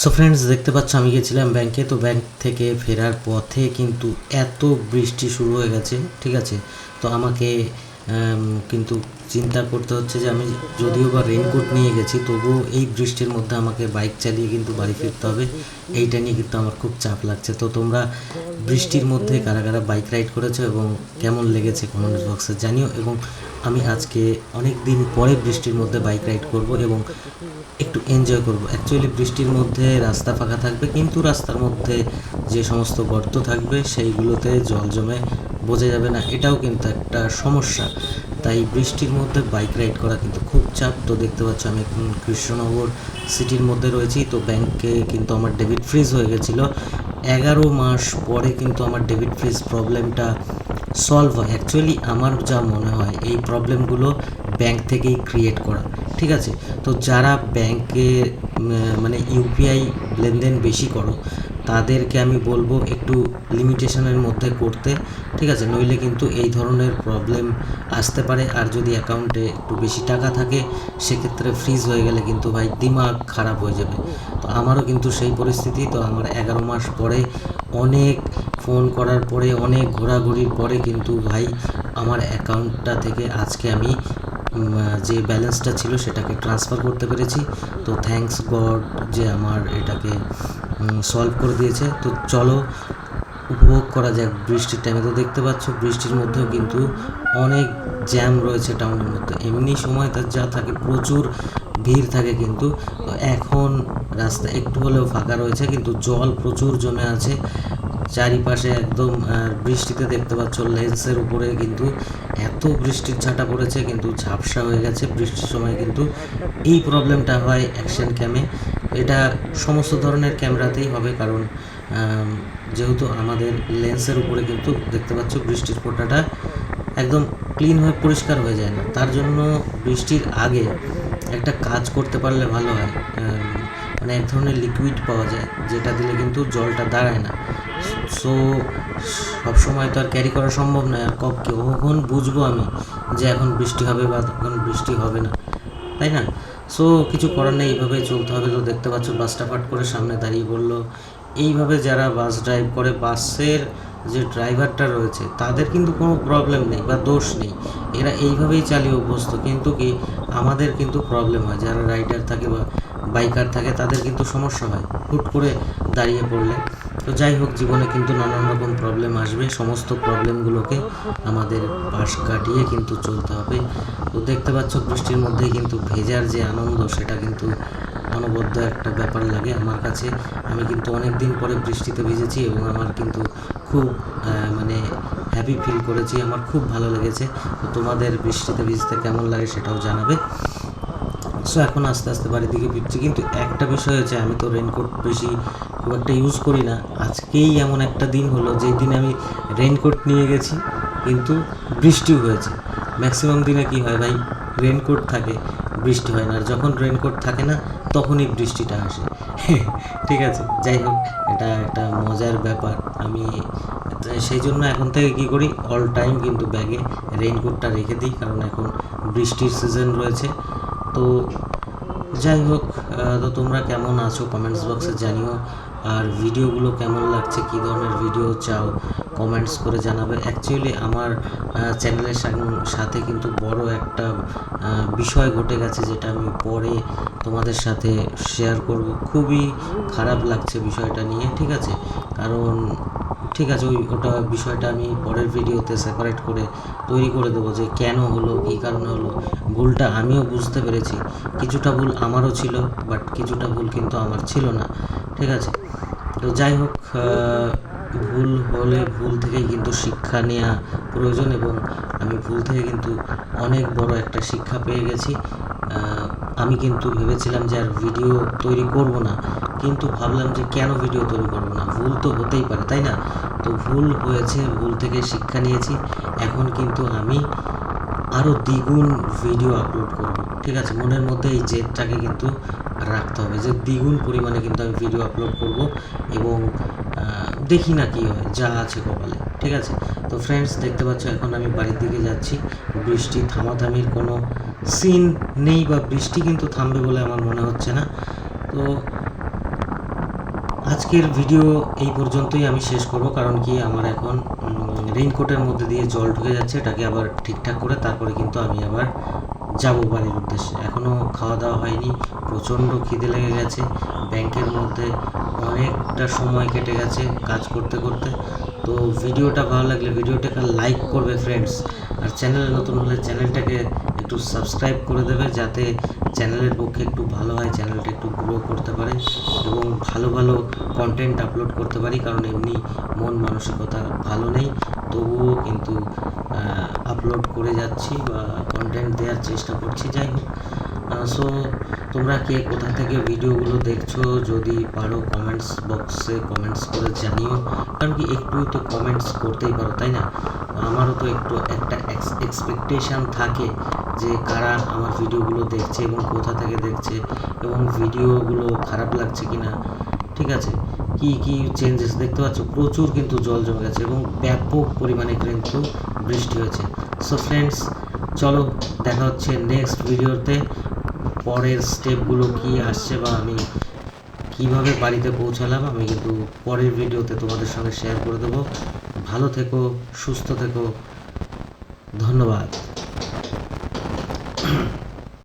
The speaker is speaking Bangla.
সো ফ্রেন্ডস দেখতে পাচ্ছ, আমি গেছিলাম ব্যাংকে তো ব্যাংক থেকে ফেরার পথে কিন্তু এত বৃষ্টি শুরু হয়ে গেছে, ঠিক আছে? তো আমাকে কিন্তু চিন্তা করতে হচ্ছে যে আমি যদিও বা রেনকোট নিয়ে গেছি, তবুও এই বৃষ্টির মধ্যে আমাকে বাইক চালিয়ে কিন্তু বাড়ি ফিরতে হবে। এইটা নিয়ে কিন্তু আমার খুব চাপ লাগছে। তো তোমরা বৃষ্টির মধ্যে কারা কারা বাইক রাইড করেছ এবং কেমন লেগেছে কমেন্ট বক্সে জানিও এবং আমি আজকে অনেক দিন পরে বৃষ্টির মধ্যে বাইক রাইড করব এবং একটু এনজয় করব। অ্যাকচুয়ালি বৃষ্টির মধ্যে রাস্তা ফাঁকা থাকবে, কিন্তু রাস্তার মধ্যে যে সমস্ত গর্ত থাকবে, সেইগুলোতে জল জমে বোঝা যাবে না, এটাও কিন্তু একটা সমস্যা। তাই বৃষ্টির মধ্যে বাইক রাইড করা কিন্তু খুব চাপ। তো দেখতে পাচ্ছ আমি এখন কৃষ্ণনগর সিটির মধ্যে রয়েছি। তো ব্যাংকে কিন্তু আমার ডেবিট ফ্রিজ হয়ে গেছিল। এগারো মাস পরে কিন্তু আমার ডেবিট ফ্রিজ প্রবলেমটা সলভ হয়। অ্যাকচুয়ালি আমার যা মনে হয়, এই প্রবলেমগুলো ব্যাংক থেকেই ক্রিয়েট করা। ঠিক আছে? তো যারা ব্যাংকে মানে ইউপিআই লেনদেন বেশি করো তাদেরকে আমি বলব একটু লিমিটেশনের মধ্যে করতে, ঠিক আছে? নইলে কিন্তু এই ধরনের প্রবলেম আসতে পারে। আর যদি অ্যাকাউন্টে একটু বেশি টাকা থাকে, সেক্ষেত্রে ফ্রিজ হয়ে গেলে কিন্তু ভাই দিমাগ খারাপ হয়ে যাবে। তো আমারও কিন্তু সেই পরিস্থিতি। তো আমার এগারো মাস পরে অনেক ফোন করার পরে, অনেক ঘোরাঘুরির পরে কিন্তু ভাই আমার অ্যাকাউন্টটা থেকে আজকে আমি যে ব্যালেন্সটা ছিল সেটাকে ট্রান্সফার করতে পেরেছি। তো থ্যাঙ্কস গড যে আমার এটাকে সলভ করে দিয়েছে। তো চলো, উপভোগ করা যাক বৃষ্টির টাইমে তো দেখতে পাচ্ছ, বৃষ্টির মধ্যেও কিন্তু অনেক জ্যাম রয়েছে টাউনের মধ্যে। এমনি সময় তার যা থাকে, প্রচুর ভিড় থাকে কিন্তু। এখন রাস্তা একটু হলেও ফাঁকা রয়েছে, কিন্তু জল প্রচুর জমে আছে। চারিপাশে একদম বৃষ্টিতে দেখতে পাচ্ছ, লেন্সের উপরে কিন্তু এত বৃষ্টির ছাটা পড়েছে, কিন্তু ঝাপসা হয়ে গেছে বৃষ্টির সময় কিন্তু। এই প্রবলেমটা হয় অ্যাকশন ক্যামে। এটা সমস্ত ধরনের ক্যামেরাতেই হবে কারণ যেহেতু আমাদের লেন্সের উপরে কিন্তু দেখতে পাচ্ছ বৃষ্টির ফোঁটাটা একদম ক্লিন হয়ে পরিষ্কার হয়ে যায় না। তার জন্য বৃষ্টির আগে একটা কাজ করতে পারলে ভালো হয়। মানে এক ধরনের লিকুইড পাওয়া যায়, যেটা দিলে কিন্তু জলটা দাঁড়ায় না। সো, সবসময় তো আর ক্যারি করা সম্ভব নয় আর কব কখন বুঝব আমি যে এখন বৃষ্টি হবে বা এখন বৃষ্টি হবে না, তাই না? সো, কিছু করার নেই এইভাবে চলতে হবে তো। দেখতে পাচ্ছ বাসটা ফাট করে সামনে দাঁড়িয়ে বলল, এইভাবে যারা বাস ড্রাইভ করে বাসের যে ড্রাইভারটা রয়েছে, তাদের কিন্তু কোনো প্রবলেম নেই বা দোষ নেই। এরা এইভাবেই চালিয়ে অভ্যস্ত। কিন্তু কি? আমাদের কিন্তু প্রবলেম হয়। যারা রাইডার থাকে বা বাইকার থাকে, তাদের কিন্তু সমস্যা হয়। হুট করে দাঁড়িয়ে পড়লে তো যাই হোক, জীবনে কিন্তু নানান রকম প্রবলেম আসবে। সমস্ত প্রবলেমগুলোকে আমাদের পাশ কাটিয়ে কিন্তু চলতে হবে। তো দেখতে পাচ্ছ, বৃষ্টির মধ্যেই কিন্তু ভেজার যে আনন্দ, সেটা কিন্তু অনবদ্য একটা ব্যাপার লাগে আমার কাছে। আমি কিন্তু অনেক দিন পরে বৃষ্টিতে ভিজেছি এবং আমার কিন্তু খুব মানে হ্যাপি ফিল করেছি। আমার খুব ভালো লেগেছে। তো তোমাদের বৃষ্টিতে ভিজতে কেমন লাগে সেটাও জানাবে। সো এখন আস্তে আস্তে বাড়ির দিকে ফিরছি। কিন্তু একটা বিষয় হচ্ছে, আমি তো রেনকোট বেশি খুব একটা ইউজ করি না। আজকেই এমন একটা দিন হলো, যেই দিন আমি রেনকোট নিয়ে গেছি, কিন্তু বৃষ্টিও হয়েছে। ম্যাক্সিমাম দিনে কি হয় ভাই? রেনকোট থাকে, বৃষ্টি হয় না। আর যখন রেনকোট থাকে না, তখনই বৃষ্টিটা আসে। ঠিক আছে? যাই হোক, এটা একটা মজার ব্যাপার। আমি সেই জন্য এখন থেকে কি করি? অল টাইম কিন্তু ব্যাগে রেইনকোটটা রেখে দিই, কারণ এখন বৃষ্টির সিজন রয়েছে। তো যাই হোক তো তোমরা কেমন আছো? কমেন্টস বক্সে জানিও। আর ভিডিওগুলো কেমন লাগছে, কী ধরনের ভিডিও চাও কমেন্টস করে জানাবে। অ্যাকচুয়ালি আমার চ্যানেলের সাথে কিন্তু বড় একটা বিষয় ঘটে গেছে যেটা আমি পরে তোমাদের সাথে শেয়ার করব। খুবই খারাপ লাগছে বিষয়টা নিয়ে, ঠিক আছে? কারণ, ঠিক আছে, ওই, ওটা বিষয়টা আমি পরের ভিডিওতে সেপারেট করে তৈরি করে দেবো যে কেন হলো, কী কারণে হলো। ভুলটা আমিও বুঝতে পেরেছি। কিছুটা ভুল আমারও ছিল বাট কিছুটা ভুল কিন্তু আমার ছিল না, ঠিক আছে? তো যাই হোক ভুল হলে ভুল থেকে কিন্তু শিক্ষা নেওয়া প্রয়োজন এবং আমি ভুল থেকে কিন্তু অনেক বড় একটা শিক্ষা পেয়ে গেছি। আমি কিন্তু ভেবেছিলাম যে আর ভিডিও তৈরি করব না, কিন্তু ভাবলাম যে কেন ভিডিও তৈরি করব না? ভুল তো হতেই পারে, তাই না? তো ভুল হয়েছে, ভুল থেকে শিক্ষা নিয়েছি। এখন কিন্তু আমি আরও দ্বিগুণ ভিডিও আপলোড করব। ঠিক আছে, মনের মধ্যে এই জেদটাকে কিন্তু রাখতে হবে যে দ্বিগুণ পরিমাণে কিন্তু আমি ভিডিও আপলোড করব এবং দেখি না কি হয়, যা আছে কপালে, ঠিক আছে? তো ফ্রেন্ডস দেখতে পাচ্ছ এখন আমি বাড়ির দিকে যাচ্ছি। বৃষ্টি থামাথামির কোনো সিন নেই বা বৃষ্টি কিন্তু থামবে বলে আমার মনে হচ্ছে না। তো আজকের ভিডিও এই পর্যন্তই আমি শেষ করব, কারণ কি আমার এখন রেইনকোটের মধ্যে দিয়ে জল ঢুকে যাচ্ছে, এটাকে আবার ঠিকঠাক করে তারপরে কিন্তু আমি আবার যাব বাড়ির উদ্দেশ্যে। এখনও খাওয়া দাওয়া হয়নি, প্রচণ্ড খিদে লেগে গেছে। ব্যাংকের মধ্যে অনেকটা সময় কেটে গেছে কাজ করতে করতে। তো ভিডিওটা ভালো লাগলে ভিডিওটাকে লাইক করবে ফ্রেন্ডস আর চ্যানেলে নতুন হলে চ্যানেলটাকে একটু সাবস্ক্রাইব করে দেবে, যাতে চ্যানেলের পক্ষে একটু ভালো হয়, চ্যানেলটা একটু গ্রো করতে পারে এবং ভালো ভালো কন্টেন্ট আপলোড করতে পারি। কারণ এমনি মন মানসিকতা ভালো নেই, তবুও কিন্তু আপলোড করে যাচ্ছি বা কন্টেন্ট দেওয়ার চেষ্টা করছি, যাই হোক। সো তোমরা কে কোথা থেকে ভিডিওগুলো দেখছ, যদি পারো কমেন্টস বক্সে কমেন্টস করে জানিও। কারণ কি, একটু তো কমেন্টস করতেই পারো, তাই না? আমারও তো একটু একটা এক্সপেকটেশান থাকে যে কারা আমার ভিডিওগুলো দেখছে এবং কোথা থেকে দেখছে এবং ভিডিওগুলো খারাপ লাগছে কি না ঠিক আছে? কি কি চেঞ্জেস দেখতে পাচ্ছ, প্রচুর কিন্তু জল জমে গেছে এবং ব্যাপক পরিমাণে কিন্তু বৃষ্টি হয়েছে। সো ফ্রেন্ডস চলো দেখা হচ্ছে নেক্সট ভিডিওতে পরের স্টেপগুলো কি আসছে বা আমি কীভাবে বাড়িতে পৌঁছালাম, আমি কিন্তু পরের ভিডিওতে তোমাদের সঙ্গে শেয়ার করে দেবো। ভালো থেকো, সুস্থ থেকো। ধন্যবাদ।